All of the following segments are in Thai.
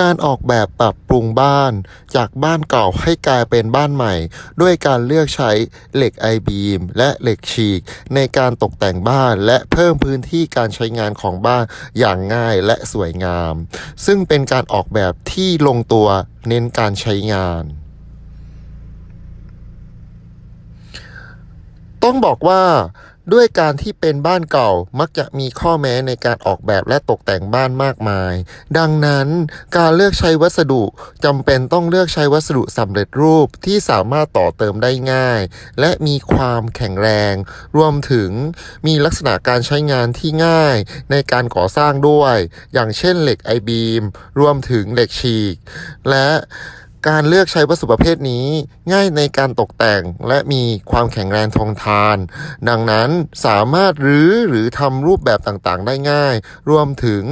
การออกแบบปรับปรุงบ้าน จากบ้านเก่าให้กลายเป็นบ้านใหม่ ด้วยการเลือกใช้เหล็กไอบีมและเหล็กฉีก ในการตกแต่งบ้านและเพิ่มพื้นที่การใช้งานของบ้านอย่างง่ายและสวยงาม ซึ่งเป็นการออกแบบที่ลงตัวเน้นการใช้งาน ต้องบอกว่า ด้วยการที่เป็นบ้านเก่ามักจะมีข้อแม้ในการออกแบบและตกแต่งบ้านมากมาย ดังนั้นการเลือกใช้วัสดุจำเป็นต้องเลือกใช้วัสดุสำเร็จรูปที่สามารถต่อเติมได้ง่าย และมีความแข็งแรง รวมถึงมีลักษณะการใช้งานที่ง่ายในการก่อสร้างด้วย อย่างเช่นเหล็กไอบีมรวมถึงเหล็กฉีก และ การเลือกใช้วัสดุประเภทนี้ง่ายในการตกแต่งและมีความแข็งแรงทนทาน ดังนั้นสามารถรื้อหรือทำรูปแบบต่างๆ ได้ง่าย รวมถึง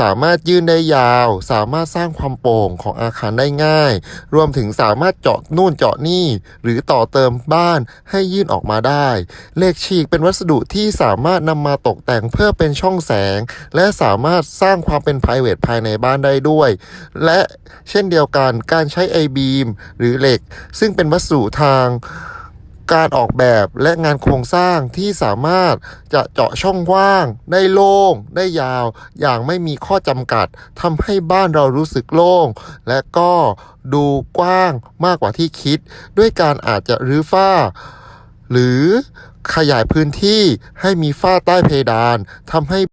สามารถยื่นได้ยาว สามารถสร้างความโปร่งของอาคารได้ง่าย รวมถึงสามารถเจาะนู่นเจาะนี่ หรือต่อเติมบ้านให้ยื่นออกมาได้เหล็กฉีกเป็นวัสดุที่สามารถนำมาตกแต่งเพื่อเป็นช่องแสง และสามารถสร้างความเป็น p r i v a t ภายในบ้านได้ด้วย และเช่นเดียวกันการใช้ไอบีมหรือเหล็ก ซึ่งเป็นวัสดุทางการออกแบบและงานโครงสร้างที่สามารถจะเจาะช่องว่าง ได้โล่ง ได้ยาว อย่างไม่มีข้อจำกัดทำให้บ้านเรารู้สึกโล่ง และก็ดูกว้างมากกว่าที่คิด ด้วยการอาจจะรื้อฝ้า หรือขยายพื้นที่ให้มีฝ้าใต้เพดานทำให้